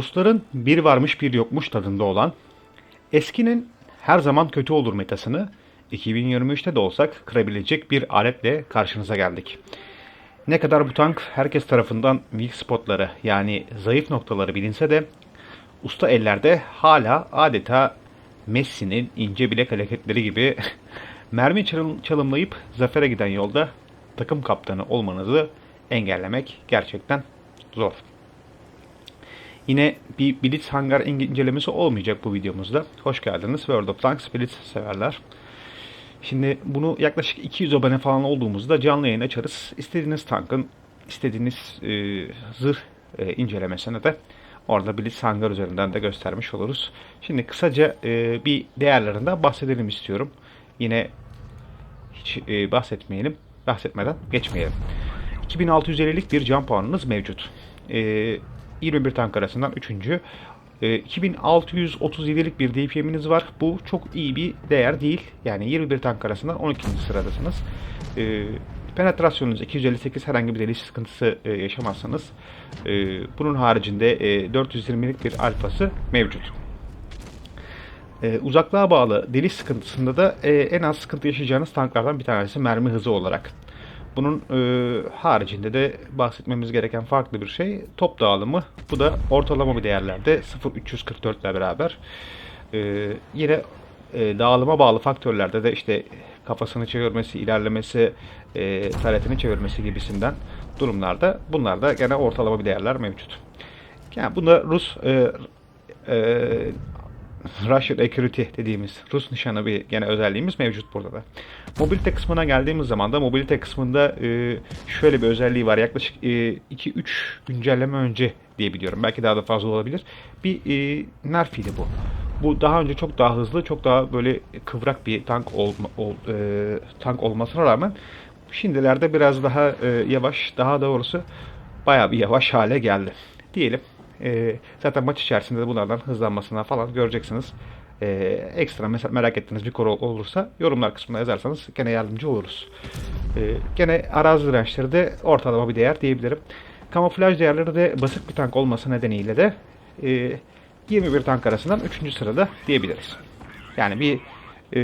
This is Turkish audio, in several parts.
Rusların bir varmış bir yokmuş tadında olan eskinin her zaman kötü olur metasını 2023'te de olsak kırabilecek bir aletle karşınıza geldik. Ne kadar bu tank herkes tarafından weak spotları yani zayıf noktaları bilinse de usta ellerde hala adeta Messi'nin ince bilek hareketleri gibi mermi çalım- çalımlayıp zafere giden yolda takım kaptanı olmanızı engellemek gerçekten zor. Yine bir Blitz hangar incelemesi olmayacak bu videomuzda. Hoş geldiniz World of Tanks Blitz severler. Şimdi bunu yaklaşık 200 abone falan olduğumuzda canlı yayın açarız. İstediğiniz tankın, istediğiniz e, zırh e, incelemesini de orada Blitz hangar üzerinden de göstermiş oluruz. Şimdi kısaca e, bir değerlerinden bahsedelim istiyorum. Yine hiç e, bahsetmeyelim, bahsetmeden geçmeyelim. 2650'lik bir can puanınız mevcut. E, 21 tank arasından 3. E, 2637'lik bir DPM'iniz var. Bu çok iyi bir değer değil. Yani 21 tank arasından 12. sıradasınız. E, penetrasyonunuz 258 herhangi bir deliş sıkıntısı e, yaşamazsanız. E, bunun haricinde e, 420'lik bir alfası mevcut. Ee, uzaklığa bağlı deliş sıkıntısında da e, en az sıkıntı yaşayacağınız tanklardan bir tanesi mermi hızı olarak. Bunun e, haricinde de bahsetmemiz gereken farklı bir şey top dağılımı. Bu da ortalama bir değerlerde 0.344 ile beraber. E, yine e, dağılıma bağlı faktörlerde de işte kafasını çevirmesi, ilerlemesi, e, taretini çevirmesi gibisinden durumlarda bunlar da gene ortalama bir değerler mevcut. Yani bunda Rus e, e, Russian Accuracy dediğimiz Rus nişanı bir gene özelliğimiz mevcut burada da. Mobilite kısmına geldiğimiz zaman da mobilite kısmında e, şöyle bir özelliği var. Yaklaşık e, 2-3 güncelleme önce diyebiliyorum. Belki daha da fazla olabilir. Bir e, nerfiydi bu. Bu daha önce çok daha hızlı, çok daha böyle kıvrak bir tank olma, ol, e, tank olmasına rağmen şimdilerde biraz daha e, yavaş, daha doğrusu bayağı bir yavaş hale geldi. Diyelim. E, zaten maç içerisinde de bunlardan hızlanmasına falan göreceksiniz. E, ekstra mesela merak ettiğiniz bir konu olursa yorumlar kısmına yazarsanız gene yardımcı oluruz. E, gene arazi dirençleri de ortalama bir değer diyebilirim. Kamuflaj değerleri de basit bir tank olması nedeniyle de e, 21 tank arasından 3. sırada diyebiliriz. Yani bir e,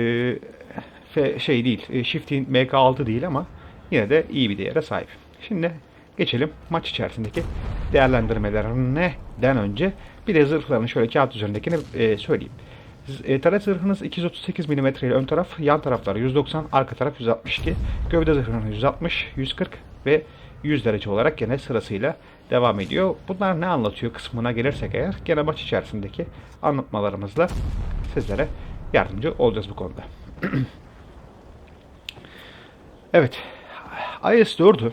fe- şey değil, e, Shifting MK6 değil ama yine de iyi bir değere sahip. Şimdi geçelim maç içerisindeki değerlendirmelerine önce bir de zırhların şöyle kağıt üzerindekini e, söyleyeyim. E, taret zırhınız 238 mm ile ön taraf, yan taraflar 190, arka taraf 162. Gövde zırhının 160, 140 ve 100 derece olarak gene sırasıyla devam ediyor. Bunlar ne anlatıyor kısmına gelirsek eğer gene maç içerisindeki anlatmalarımızla sizlere yardımcı olacağız bu konuda. evet. IS-4'ü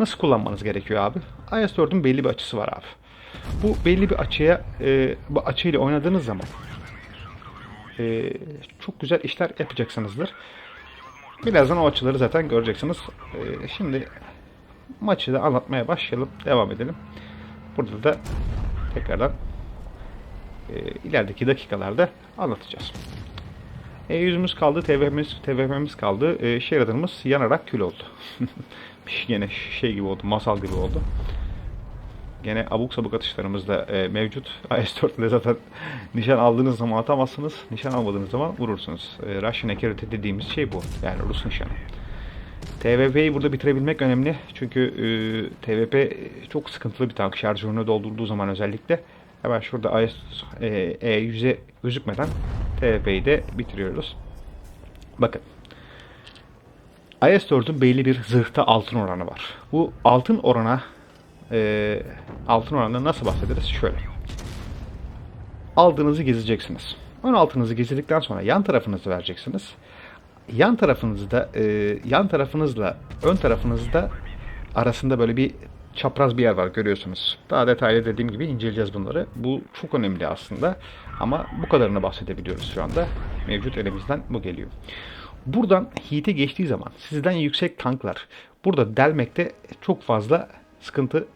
nasıl kullanmanız gerekiyor abi? IS-4'ün belli bir açısı var abi. Bu belli bir açıya e, bu açıyla oynadığınız zaman e, çok güzel işler yapacaksınızdır. Birazdan o açıları zaten göreceksiniz. E, şimdi maçı da anlatmaya başlayalım. Devam edelim. Burada da tekrardan e, ilerideki dakikalarda anlatacağız. E, yüzümüz kaldı, TVM'miz, TVM'miz kaldı. E, Sheridan'ımız yanarak kül oldu. Gene şey gibi oldu, masal gibi oldu. Gene abuk sabuk atışlarımız da e, mevcut. AS4 ile zaten nişan aldığınız zaman atamazsınız. Nişan almadığınız zaman vurursunuz. E, Russian Accuracy dediğimiz şey bu. Yani Rus nişanı. TVP'yi burada bitirebilmek önemli. Çünkü e, TVP çok sıkıntılı bir tank. Şarjörünü doldurduğu zaman özellikle. Hemen şurada AS, e, E100'e gözükmeden TVP'yi de bitiriyoruz. Bakın. IS-4'ün belli bir zırhta altın oranı var. Bu altın orana e, altın oranından nasıl bahsederiz? Şöyle. Aldığınızı gezeceksiniz. Ön altınızı gezdikten sonra yan tarafınızı vereceksiniz. Yan tarafınızda e, yan tarafınızla ön tarafınızda arasında böyle bir çapraz bir yer var görüyorsunuz. Daha detaylı dediğim gibi inceleyeceğiz bunları. Bu çok önemli aslında. Ama bu kadarını bahsedebiliyoruz şu anda. Mevcut elimizden bu geliyor. Buradan heat'e geçtiği zaman sizden yüksek tanklar burada delmekte çok fazla sıkıntı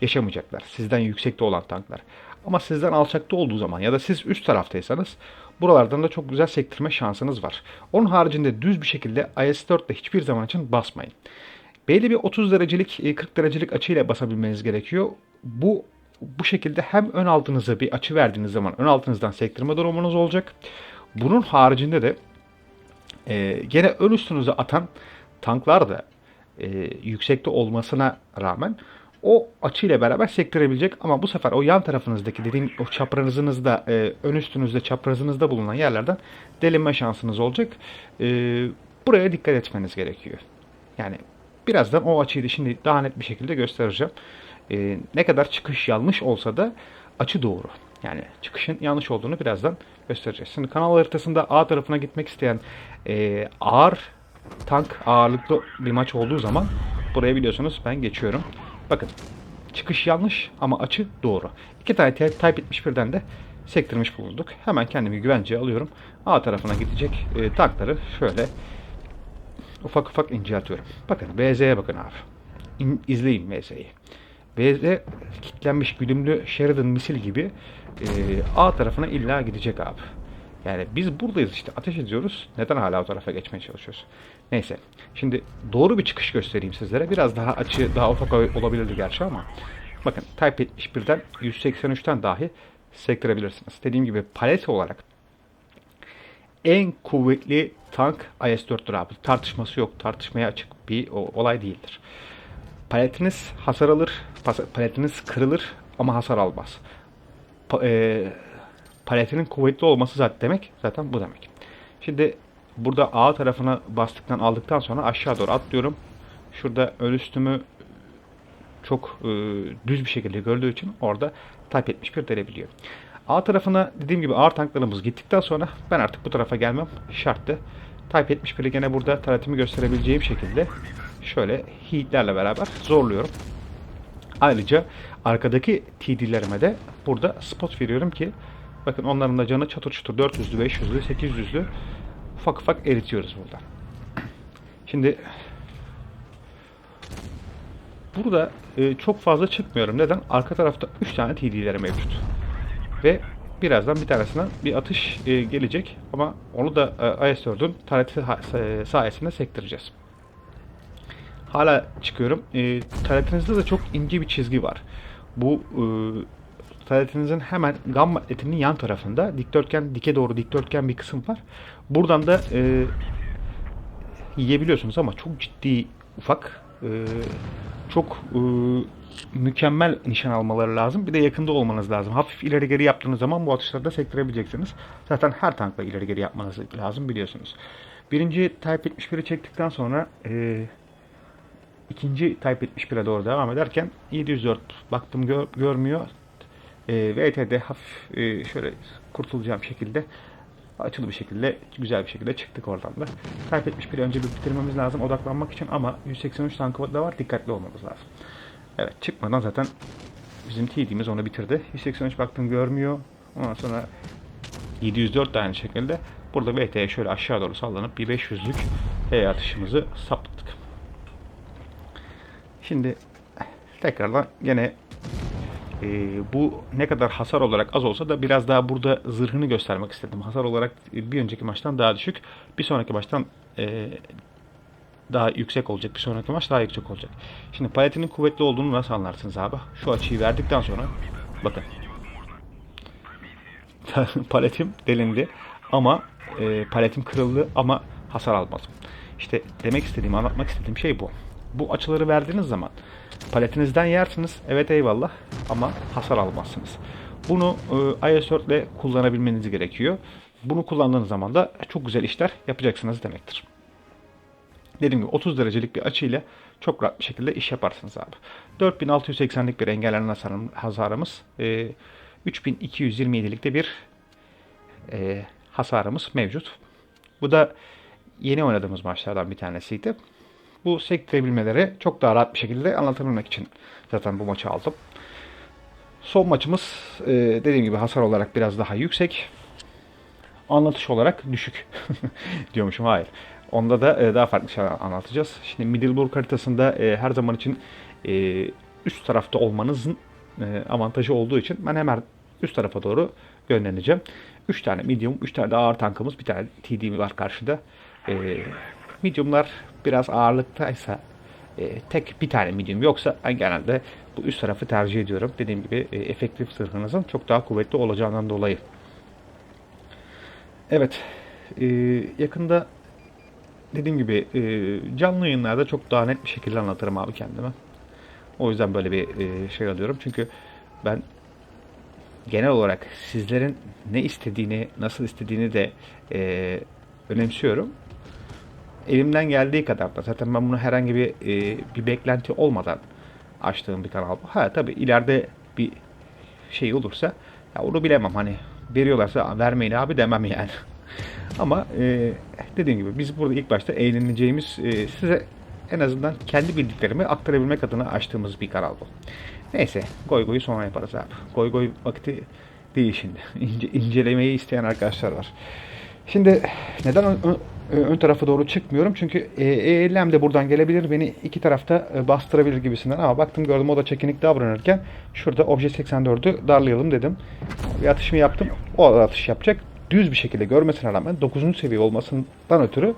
yaşamayacaklar. Sizden yüksekte olan tanklar. Ama sizden alçakta olduğu zaman ya da siz üst taraftaysanız buralardan da çok güzel sektirme şansınız var. Onun haricinde düz bir şekilde IS-4 ile hiçbir zaman için basmayın. Belli bir 30 derecelik, e, 40 derecelik açıyla basabilmeniz gerekiyor. Bu bu şekilde hem ön altınıza bir açı verdiğiniz zaman ön altınızdan sektirme durumunuz olacak. Bunun haricinde de e, gene ön üstünüze atan tanklar da e, yüksekte olmasına rağmen o açıyla beraber sektirebilecek ama bu sefer o yan tarafınızdaki dediğim o çaprazınızda e, ön üstünüzde çaprazınızda bulunan yerlerden delinme şansınız olacak. E, buraya dikkat etmeniz gerekiyor. Yani birazdan o açıyı da şimdi daha net bir şekilde göstereceğim. E, ne kadar çıkış yanlış olsa da açı doğru. Yani çıkışın yanlış olduğunu birazdan göstereceğiz. Şimdi kanal haritasında A tarafına gitmek isteyen e, ağır tank ağırlıklı bir maç olduğu zaman buraya biliyorsunuz ben geçiyorum. Bakın çıkış yanlış ama açı doğru. İki tane Type 71'den de sektirmiş bulunduk. Hemen kendimi güvenceye alıyorum. A tarafına gidecek e, tankları şöyle ufak ufak inceltiyorum. Bakın BZ'ye bakın abi. İn, izleyin BZ'yi. BZ kilitlenmiş güdümlü Sheridan misil gibi e, A tarafına illa gidecek abi. Yani biz buradayız işte ateş ediyoruz. Neden hala o tarafa geçmeye çalışıyoruz? Neyse. Şimdi doğru bir çıkış göstereyim sizlere. Biraz daha açı daha ufak olabilirdi gerçi ama. Bakın Type 71'den 183'ten dahi sektirebilirsiniz. Dediğim gibi palet olarak en kuvvetli tank IS-4'tür abi. Tartışması yok. Tartışmaya açık bir olay değildir. Paletiniz hasar alır, paletiniz kırılır ama hasar almaz. Pa e paletinin kuvvetli olması zaten demek zaten bu demek. Şimdi burada A tarafına bastıktan aldıktan sonra aşağı doğru atlıyorum. Şurada ön üstümü çok e, düz bir şekilde gördüğü için orada Type 71 denebiliyor. A tarafına dediğim gibi ağır tanklarımız gittikten sonra ben artık bu tarafa gelmem şarttı. Type 71'i gene burada taratimi gösterebileceğim şekilde şöyle heatlerle beraber zorluyorum. Ayrıca arkadaki TD'lerime de burada spot veriyorum ki bakın onların da canı çatır çutur 400'lü, 500'lü, 800'lü ufak ufak eritiyoruz burada. Şimdi burada e, çok fazla çıkmıyorum. Neden? Arka tarafta 3 tane TD'leri mevcut. Ve birazdan bir tanesinden bir atış e, gelecek ama onu da e, IS-4'ün tareti e, sayesinde sektireceğiz. Hala çıkıyorum. E, taretinizde de çok ince bir çizgi var. Bu e, taretinizin hemen gamma etinin yan tarafında dikdörtgen, dike doğru dikdörtgen bir kısım var. Buradan da e, yiyebiliyorsunuz ama çok ciddi ufak e, çok e, mükemmel nişan almaları lazım. Bir de yakında olmanız lazım. Hafif ileri geri yaptığınız zaman bu atışları da sektirebileceksiniz. Zaten her tankla ileri geri yapmanız lazım biliyorsunuz. Birinci Type 71'i çektikten sonra e, ikinci Type 71'e doğru devam ederken 704 baktım gör, görmüyor. E, VT'de hafif e, şöyle kurtulacağım şekilde açılı bir şekilde, güzel bir şekilde çıktık oradan da. Type 71'i önce bir bitirmemiz lazım odaklanmak için ama 183 tankı da var dikkatli olmamız lazım. Evet çıkmadan zaten bizim TD'miz onu bitirdi. 183 baktım görmüyor. Ondan sonra 704 de aynı şekilde. Burada VT'ye şöyle aşağı doğru sallanıp bir 500'lük E atışımızı saptadık. Şimdi tekrardan gene e, bu ne kadar hasar olarak az olsa da biraz daha burada zırhını göstermek istedim. Hasar olarak bir önceki maçtan daha düşük. Bir sonraki maçtan e, daha yüksek olacak. Bir sonraki maç daha yüksek olacak. Şimdi paletinin kuvvetli olduğunu nasıl anlarsınız abi? Şu açıyı verdikten sonra bakın. paletim delindi ama e, paletim kırıldı ama hasar almadım. İşte demek istediğim, anlatmak istediğim şey bu. Bu açıları verdiğiniz zaman paletinizden yersiniz. Evet eyvallah ama hasar almazsınız. Bunu e, IS-4 ile kullanabilmeniz gerekiyor. Bunu kullandığınız zaman da çok güzel işler yapacaksınız demektir dediğim gibi 30 derecelik bir açıyla çok rahat bir şekilde iş yaparsınız abi. 4680'lik bir engellenen hasarımız. E, 3227'likte bir e, hasarımız mevcut. Bu da yeni oynadığımız maçlardan bir tanesiydi. Bu sektirebilmeleri çok daha rahat bir şekilde anlatabilmek için zaten bu maçı aldım. Son maçımız e, dediğim gibi hasar olarak biraz daha yüksek. Anlatış olarak düşük diyormuşum. Hayır. Onda da e, daha farklı şeyler anlatacağız. Şimdi Middleburg haritasında e, her zaman için üst tarafta olmanızın avantajı olduğu için ben hemen üst tarafa doğru yönleneceğim. 3 tane medium, 3 tane de ağır tankımız, bir tane TD var karşıda. E, mediumlar biraz ağırlıktaysa e, tek bir tane medium yoksa ben genelde bu üst tarafı tercih ediyorum. Dediğim gibi e, efektif zırhınızın çok daha kuvvetli olacağından dolayı. Evet. e, yakında dediğim gibi e, canlı yayınlarda çok daha net bir şekilde anlatırım abi kendime. O yüzden böyle bir e, şey alıyorum. Çünkü ben genel olarak sizlerin ne istediğini, nasıl istediğini de e, önemsiyorum. Elimden geldiği kadar da zaten ben bunu herhangi bir e, bir beklenti olmadan açtığım bir kanal. bu. Ha tabii ileride bir şey olursa ya onu bilemem hani veriyorlarsa vermeyin abi demem yani. Ama e, dediğim gibi biz burada ilk başta eğleneceğimiz e, size en azından kendi bildiklerimi aktarabilmek adına açtığımız bir kanal bu. Neyse goy goyu sonra yaparız abi. Goy goy vakti değil şimdi. İnce, incelemeyi isteyen arkadaşlar var. Şimdi neden ön, ön, tarafa doğru çıkmıyorum? Çünkü e, eylem de buradan gelebilir. Beni iki tarafta e, bastırabilir gibisinden. Ama baktım gördüm o da çekinik davranırken şurada obje 84'ü darlayalım dedim. Bir atışımı yaptım. O da atış yapacak. Düz bir şekilde görmesine rağmen 9. seviye olmasından ötürü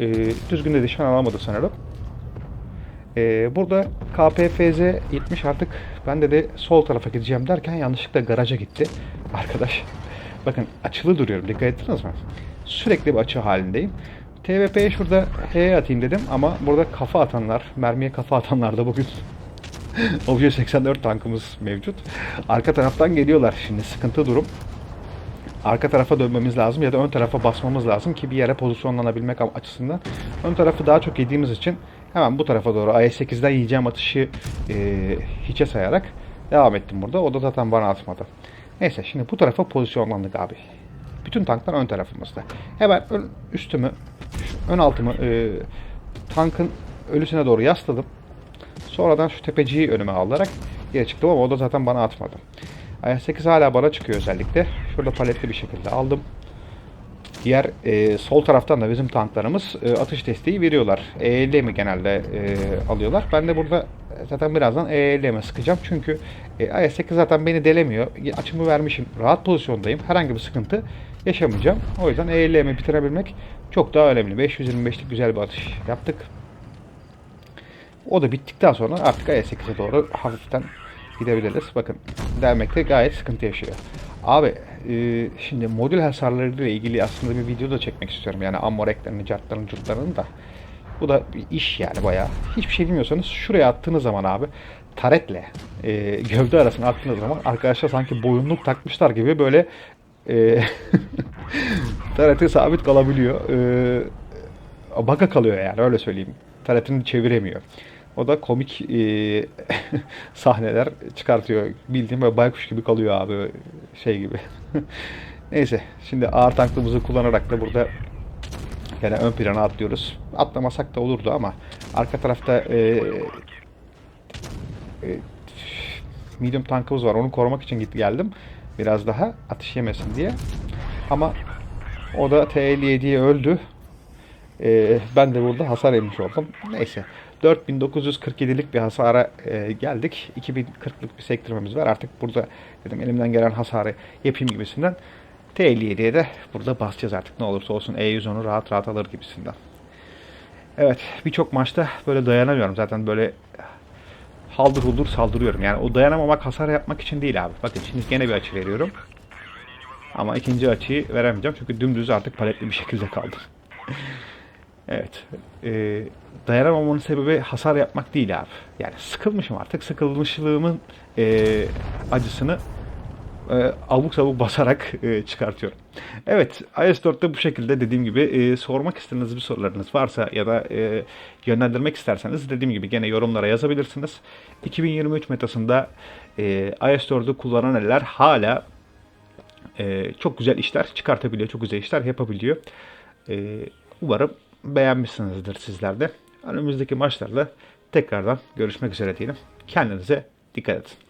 e, düzgün de nişan alamadı sanırım. Ee, burada KPFZ 70 artık ben de de sol tarafa gideceğim derken yanlışlıkla garaja gitti arkadaş. Bakın açılı duruyorum dikkat ettiniz mi? Sürekli bir açı halindeyim. TVP'ye şurada H'ye atayım dedim ama burada kafa atanlar, mermiye kafa atanlar da bugün Obje 84 tankımız mevcut. Arka taraftan geliyorlar şimdi sıkıntı durum. Arka tarafa dönmemiz lazım ya da ön tarafa basmamız lazım ki bir yere pozisyonlanabilmek açısından. Ön tarafı daha çok yediğimiz için hemen bu tarafa doğru IS-8'den yiyeceğim atışı e, hiçe sayarak devam ettim burada. O da zaten bana atmadı. Neyse şimdi bu tarafa pozisyonlandık abi. Bütün tanklar ön tarafımızda. Hemen ön, üstümü, ön altımı e, tankın ölüsüne doğru yasladım. Sonradan şu tepeciyi önüme alarak geri çıktım ama o da zaten bana atmadı. IS-8 hala bana çıkıyor özellikle. Şurada paletli bir şekilde aldım. Diğer e, sol taraftan da bizim tanklarımız e, atış desteği veriyorlar. EEL mi genelde e, alıyorlar. Ben de burada zaten birazdan EEL'e sıkacağım. Çünkü e, IS-8 zaten beni delemiyor. Açımı vermişim. Rahat pozisyondayım. Herhangi bir sıkıntı yaşamayacağım. O yüzden EEL'imi bitirebilmek çok daha önemli. 525'lik güzel bir atış yaptık. O da bittikten sonra artık IS-8'e doğru hafiften gidebiliriz. Bakın delmekte gayet sıkıntı yaşıyor. Abi e, şimdi modül hasarlarıyla ilgili aslında bir video da çekmek istiyorum. Yani ammo reklerini, cartlarını, curtlarını da. Bu da bir iş yani bayağı. Hiçbir şey bilmiyorsanız şuraya attığınız zaman abi taretle e, gövde arasına attığınız zaman arkadaşlar sanki boyunluk takmışlar gibi böyle e, tarete sabit kalabiliyor. E, baka kalıyor yani öyle söyleyeyim. Taretini çeviremiyor. O da komik e, sahneler çıkartıyor. Bildiğim böyle baykuş gibi kalıyor abi şey gibi. Neyse şimdi ağır tanklımızı kullanarak da burada yani ön plana atlıyoruz. Atlamasak da olurdu ama arka tarafta e, e, medium tankımız var. Onu korumak için git geldim. Biraz daha atış yemesin diye. Ama o da T57'ye öldü. E, ben de burada hasar yemiş oldum. Neyse. 4947'lik bir hasara e, geldik. 2040'lık bir sektirmemiz var. Artık burada dedim elimden gelen hasarı yapayım gibisinden. T57'ye de burada basacağız artık ne olursa olsun E110'u rahat rahat alır gibisinden. Evet birçok maçta böyle dayanamıyorum. Zaten böyle haldır huldur saldırıyorum. Yani o dayanamamak hasar yapmak için değil abi. Bakın şimdi gene bir açı veriyorum. Ama ikinci açıyı veremeyeceğim. Çünkü dümdüz artık paletli bir şekilde kaldım. Evet. E, dayanamamamın sebebi hasar yapmak değil abi. Yani sıkılmışım artık. Sıkılmışlığımın e, acısını e, abuk sabuk basarak e, çıkartıyorum. Evet, IS-4'te bu şekilde dediğim gibi e, sormak istediğiniz bir sorularınız varsa ya da e, yönlendirmek isterseniz dediğim gibi gene yorumlara yazabilirsiniz. 2023 metasında e, IS-4'ü kullanan eller hala e, çok güzel işler çıkartabiliyor, çok güzel işler yapabiliyor. E, umarım beğenmişsinizdir sizler de. Önümüzdeki maçlarda tekrardan görüşmek üzere diyelim. Kendinize dikkat edin.